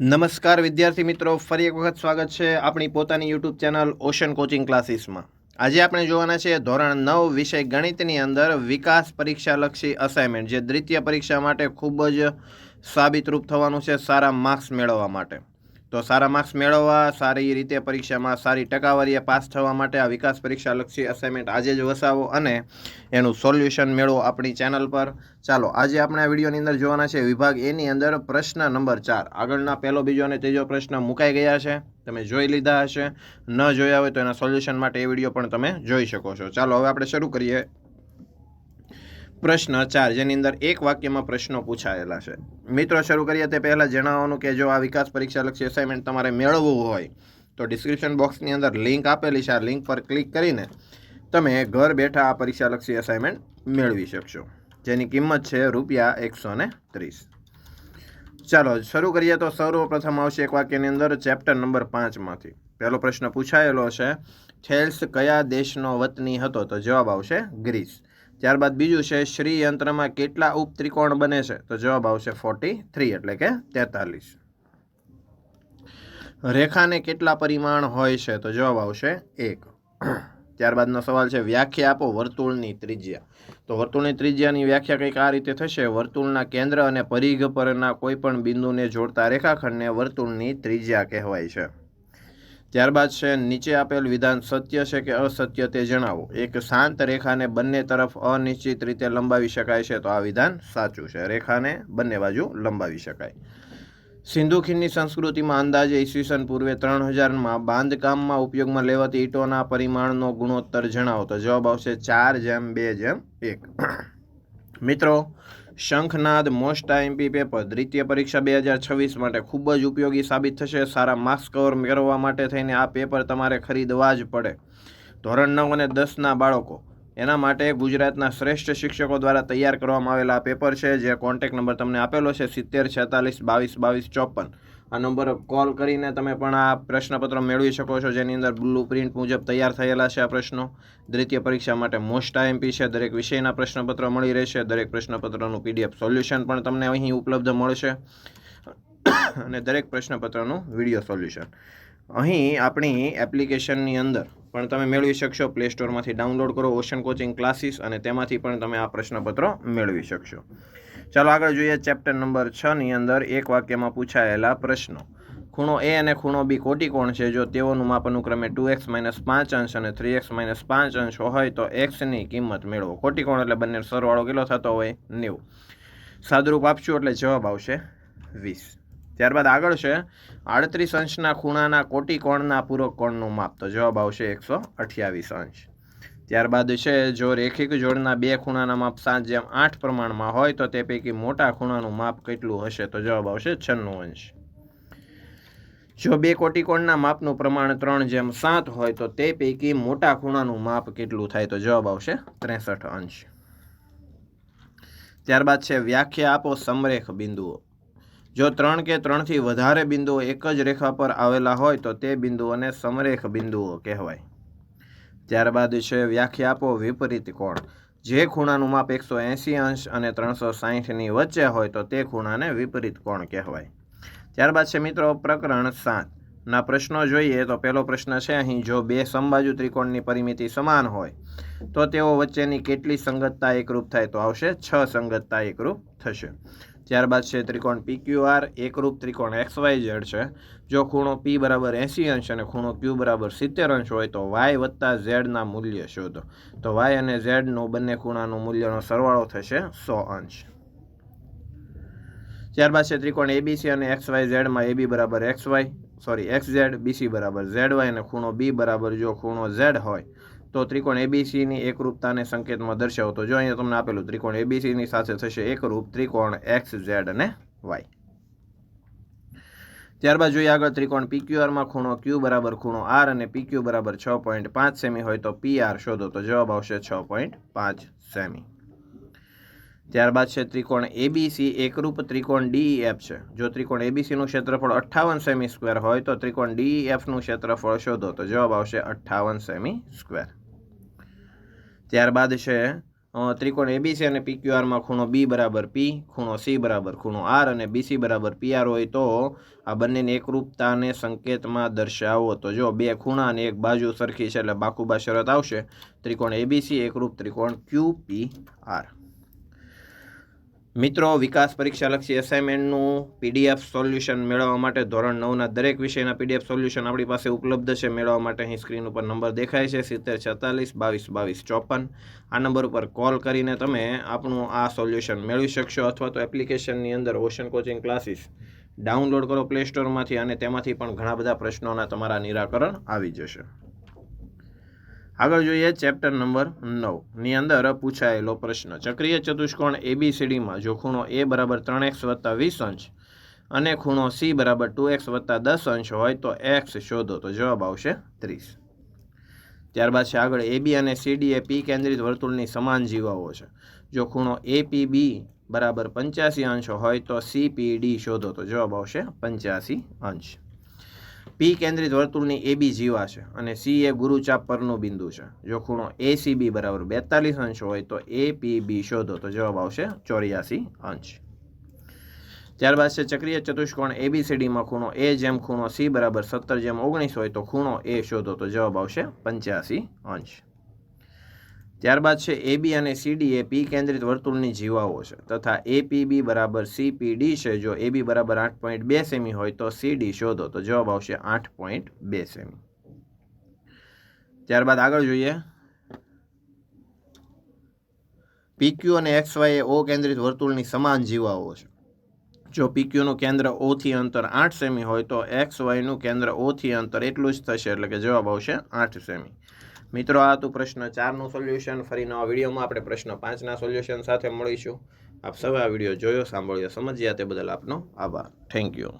નમસ્કાર વિદ્યાર્થી મિત્રો, ફરી એક વખત સ્વાગત છે આપણી પોતાની યુટ્યુબ ચેનલ ઓશન કોચિંગ ક્લાસીસમાં. આજે આપણે જોવાના છે ધોરણ નવ વિષય ગણિતની અંદર વિકાસ પરીક્ષાલક્ષી અસાઇનમેન્ટ જે દ્વિતીય પરીક્ષા માટે ખૂબ જ સાબિતરૂપ થવાનું છે, સારા માર્ક્સ મેળવવા માટે. તો સારા માર્ક્સ મેળવવા, સારી રીતે પરીક્ષામાં સારી ટકાવારીએ પાસ થવા માટે આ વિકાસ પરીક્ષાલક્ષી અસાઇનમેન્ટ આજે જ વસાવો અને એનું સોલ્યુશન મેળવો આપણી ચેનલ પર. ચાલો, આજે આપણે આ વિડીયોની અંદર જોવાના છે વિભાગ એની અંદર પ્રશ્ન નંબર ચાર. આગળના પહેલો, બીજો અને ત્રીજો પ્રશ્ન મુકાઈ ગયા છે. તમે જોઈ લીધા હશે. ન જોયા હોય તો એના સોલ્યુશન માટે એ વીડિયો પણ તમે જોઈ શકો છો. ચાલો, હવે આપણે શરૂ કરીએ. પ્રશ્ન ચાર, જેની અંદર એક વાક્યમાં પ્રશ્નો પૂછાયેલા છે. મિત્રો, શરૂ કરીએ તે પહેલાં જણાવવાનું કે જો આ વિકાસ પરીક્ષાલક્ષી અસાઇનમેન્ટ તમારે મેળવવું હોય, તો ડિસ્ક્રિપ્શન બોક્સની અંદર લિંક આપેલી છે. આ લિંક પર ક્લિક કરીને તમે ઘર બેઠા આ પરીક્ષાલક્ષી અસાઇનમેન્ટ મેળવી શકશો. જેની કિંમત છે રૂપિયા એકસો ને ત્રીસ. ચાલો, શરૂ કરીએ તો સર્વપ્રથમ આવશે એક વાક્યની અંદર ચેપ્ટર નંબર પાંચમાંથી પહેલો પ્રશ્ન પૂછાયેલો છે થેલ્સ કયા દેશનો વતની હતો? તો જવાબ આવશે ગ્રીસ. ત્યારબાદ બીજું છે શ્રી યંત્રમાં કેટલા ઉપત્રિકોણ બને છે? તો જવાબ આવશે ફોર્ટી થ્રી એટલે કે તેતાલીસ. રેખાને કેટલા પરિમાણ હોય છે? તો જવાબ આવશે એક. ત્યારબાદનો સવાલ છે, વ્યાખ્યા આપો વર્તુળની ત્રિજ્યા. તો વર્તુળની ત્રિજ્યાની વ્યાખ્યા કંઈક આ રીતે થશે. વર્તુળના કેન્દ્ર અને પરિઘ પરના કોઈ પણ બિંદુને જોડતા રેખાખંડને વર્તુળની ત્રિજ્યા કહેવાય છે. ત્યારબાદ છે, નીચે આપેલ વિધાન સત્ય છે કે અસત્ય તે જણાવો. એક શાંત રેખાને બંને તરફ અનિશ્ચિત રીતે લંબાવી શકાય છે, તો આ વિધાન સાચું છે. રેખાને બંને બાજુ લંબાવી શકાય. સિંધુ ખીણની સંસ્કૃતિમાં અંદાજે ઈસવીસન પૂર્વે ત્રણ હજારમાં બાંધકામમાં ઉપયોગમાં લેવાતી ઈંટોના પરિમાણનો ગુણોત્તર જણાવો. તો જવાબ આવશે ચાર જેમ બે જેમ એક. મિત્રો શંખનાદ મોસ્ટ આઈએમપી પેપર દ્વિતીય પરીક્ષા બે હજાર છવ્વીસ માટે ખૂબ જ ઉપયોગી સાબિત થશે. સારા માર્ક્સ કવર મેળવવા માટે થઈને આ પેપર તમારે ખરીદવા જ પડે. ધોરણ નવ અને દસના બાળકો એના માટે ગુજરાતના શ્રેષ્ઠ શિક્ષકો દ્વારા તૈયાર કરવામાં આવેલા પેપર છે, જે કોન્ટેક્ટ નંબર તમને આપેલો છે, સિત્તેર, છેતાલીસ, બાવીસ બાવીસ, ચોપન. આ નંબર કોલ કરીને તમે પણ આ પ્રશ્નપત્ર મેળવી શકો છો, જેની અંદર બ્લુ પ્રિન્ટ મુજબ તૈયાર થયેલા છે આ પ્રશ્નો. દ્વિતીય પરીક્ષા માટે મોસ્ટ આઈએમપી છે, દરેક વિષયના પ્રશ્નપત્ર મળી રહેશે. દરેક પ્રશ્નપત્રનું પીડીએફ સોલ્યુશન પણ તમને અહીં ઉપલબ્ધ મળશે. અને દરેક પ્રશ્નપત્રનું વીડિયો સોલ્યુશન. અહીં આપણી એપ્લિકેશનની અંદર પણ તમે મેળવી શકશો. પ્લે સ્ટોરમાંથી ડાઉનલોડ કરો ઓશન કોચિંગ ક્લાસીસ અને તેમાંથી પણ તમે આ પ્રશ્નપત્રો મેળવી શકશો. ચાલો આગળ જોઈએ ચેપ્ટર નંબર છની અંદર એક વાક્યમાં પૂછાયેલા પ્રશ્નો. ખૂણો એ અને ખૂણો બી કોટિકોણ છે? જો તેઓનું માપ અનુક્રમે ટુ એક્સ માઇનસ પાંચ અંશ અને થ્રી એક્સ માઇનસ પાંચ અંશ હોય તો એક્સની કિંમત મેળવો. કોટિકોણ એટલે બંને સરવાળો કેટલો થતો હોય? નેવું. સાદુરૂપ આપશું એટલે જવાબ આવશે વીસ. ત્યારબાદ આગળ છે. આડત્રીસ અંશના ખૂણાના કોટિકોણના પૂરક કોણનું માપ. તો જવાબ આવશે એકસો અઠ્યાવીસ અંશ. ત્યારબાદ છે, જો રેખિક જોડના બે ખૂણાના માપ સાત જેમ આઠ પ્રમાણમાં હોય, તો તે પૈકી મોટા ખૂણાનું માપ કેટલું હશે? તો જવાબ આવશે છન્નું અંશ. જો બે કોટિકોણના માપનું પ્રમાણ ત્રણ જેમ સાત હોય, તો તે પૈકી મોટા ખૂણાનું માપ કેટલું થાય? તો જવાબ આવશે ત્રેસઠ અંશ. ત્યારબાદ છે, વ્યાખ્યા આપો સમરેખ બિંદુઓ. જો ત્રણ કે ત્રણથી વધારે બિંદુઓ એક જ રેખા પર આવેલા હોય તો તે બિંદુઓને સમરેખ બિંદુઓ કહેવાય. ત્યારબાદ છે વ્યાખ્યા આપો, વિપરીત કોણ? જે ખૂણાનું માપ એકસો એંસી અંશ અને ત્રણસો સાહીઠની વચ્ચે હોય તો તે ખૂણાને વિપરીત કોણ કહેવાય? ત્યારબાદ છે મિત્રો પ્રકરણ સાત. ના પ્રશ્નો જોઈએ તો પહેલો પ્રશ્ન છે, અહીં જો બે સમબાજુ ત્રિકોણની પરિમિતિ સમાન હોય, તો તેઓ વચ્ચેની કેટલી સંગતતા એકરૂપ થાય તો આવશે? છ સંગતતા એકરૂપ થશે. ત્યારબાદ છે ત્રિકોણ પી ક્યુ આર એકરૂપ ત્રિકોણ એક્સ વાય ઝેડ છે. જો ખૂણો પી બરાબર એંસી અંશ અને ખૂણો ક્યુ બરાબર સિત્તેર અંશ હોય તો વાય વત્તા ઝેડના મૂલ્ય શોધો. તો વાય અને ઝેડનું બંને ખૂણાનું મૂલ્યનો સરવાળો થશે સો અંશ. ત્યારબાદ છે ત્રિકોણ એબીસી અને એક્સ વાય ઝેડમાં એબી બરાબર X Y sorry X Z BC બરાબર. ઝેડ વાય અને ખૂણો બી બરાબર જો ખૂણો ઝેડ હોય, તો ત્રિકોણ એબીસીની એકરૂપતાને સંકેતમાં દર્શાવો તો જો અહીંયા તમને આપેલું ત્રિકોણ એબીસીની સાથે થશે, એકરૂપ ત્રિકોણ એક્સ ઝેડ અને વાય ત્યારબાદ જોઈએ આગળ ત્રિકોણ પીક્યુઆરમાં ખૂણો ક્યુ બરાબર ખૂણો આર અને પીક્યુ બરાબર છ પોઈન્ટ પાંચ સેમી હોય તો પી આર શોધો, તો જવાબ આવશે છ પોઈન્ટ પાંચ સેમી. ત્યારબાદ છે ત્રિકોણ એબીસી એકરૂપ ત્રિકોણ ડીઈએફ છે. જો ત્રિકોણ એબીસીનું ક્ષેત્રફળ અઠ્ઠાવન સેમી સ્ક્વેર હોય, તો ત્રિકોણ ડીઈએફનું ક્ષેત્રફળ શોધો. તો જવાબ આવશે અઠ્ઠાવન સેમી સ્ક્વેર ત્યારબાદ છે ત્રિકોણ એબીસી અને પીક્યુઆરમાં ખૂણો બી બરાબર પી ખૂણો સી બરાબર ખૂણો આર અને બીસી બરાબર પીઆર હોય તો આ બંનેની એકરૂપતાને સંકેતમાં દર્શાવો. તો જો બે ખૂણા અને એક બાજુ સરખી છે એટલે બાકુબા શરત આવશે. ત્રિકોણ એબીસી એકરૂપ ત્રિકોણ ક્યુ પી આર મિત્રો, વિકાસ પરીક્ષાલક્ષી એસાઇનમેન્ટનું પીડીએફ સોલ્યુશન મેળવવા માટે ધોરણ નવના દરેક વિષયના પીડીએફ સોલ્યુશન આપણી પાસે ઉપલબ્ધ છે. મેળવવા માટે અહીં સ્ક્રીન ઉપર નંબર દેખાય છે, સિત્તેર, છેતાલીસ, બાવીસ બાવીસ, ચોપન. આ નંબર ઉપર કોલ કરીને તમે આપણું આ સોલ્યુશન મેળવી શકશો અથવા તો એપ્લિકેશનની અંદર ઓશન કોચિંગ ક્લાસીસ ડાઉનલોડ કરો પ્લે સ્ટોરમાંથી અને તેમાંથી પણ ઘણા બધા પ્રશ્નોના તમારા નિરાકરણ આવી જશે. આગળ જોઈએ ચેપ્ટર નંબર નવની અંદર પૂછાયેલો પ્રશ્ન. ચક્રીય ચતુષ્કોણ એબીસીડીમાં જો ખૂણો એ બરાબર ત્રણ એક્સ વત્તા વીસ અંશ અને ખૂણો સી બરાબર ટુ એક્સ વત્તા દસ અંશ હોય તો એક્સ શોધો. તો જવાબ આવશે ત્રીસ. ત્યારબાદ છે આગળ એબી અને સીડી એ પી કેન્દ્રિત વર્તુળની સમાન જીવાઓ છે. જો ખૂણો એપીબી બરાબર પંચ્યાસી અંશ હોય તો સીપીડી શોધો. તો જવાબ આવશે પંચ્યાસી અંશ. પી કેન્દ્રિત વર્તુળની એ બી જીવા છે અને સી એ ગુરુચાપ પરનું બિંદુ છે. જો ખૂણો એ સી બી બરાબર બેતાલીસ અંશ હોય તો એ પી બી શોધો. તો જવાબ આવશે ચોર્યાસી અંશ. ત્યારબાદ છે ચક્રીય ચતુષ્કોણ એબીસીડીમાં ખૂણો એ જેમ ખૂણો સી બરાબર સત્તર જેમ ઓગણીસ હોય તો ખૂણો એ શોધો. તો જવાબ આવશે પંચ્યાસી અંશ. ત્યારબાદ છે એબી અને સીડી એ પી કેન્દ્રિત વર્તુળની જીવાઓ છે. તથા એપીબી બરાબર સીપીડી છે. જો એબી બરાબર આઠ પોઈન્ટ બે સેમી હોય તો સીડી શોધો. તો જવાબ આવશે આઠ પોઈન્ટ બે સેમી. ત્યારબાદ આગળ જોઈએ. પીક્યુ અને એક્સ વાય એ ઓ કેન્દ્રિત વર્તુળની સમાન જીવાઓ છે. જો પીક્યુનું કેન્દ્ર ઓથી અંતર આઠ સેમી હોય તો એક્સ વાયનું કેન્દ્ર ઓથી અંતર એટલું જ થશે. એટલે કે જવાબ આવશે આઠ સેમી. મિત્રો, આ હતું પ્રશ્ન ચારનું સોલ્યુશન ફરી નવા વિડીયોમાં આપણે પ્રશ્ન પાંચના સોલ્યુશન સાથે મળીશું. આપ સૌએ આ વીડિયો જોયો, સાંભળ્યો, સમજ્યા તે બદલ આપનો આભાર. Thank you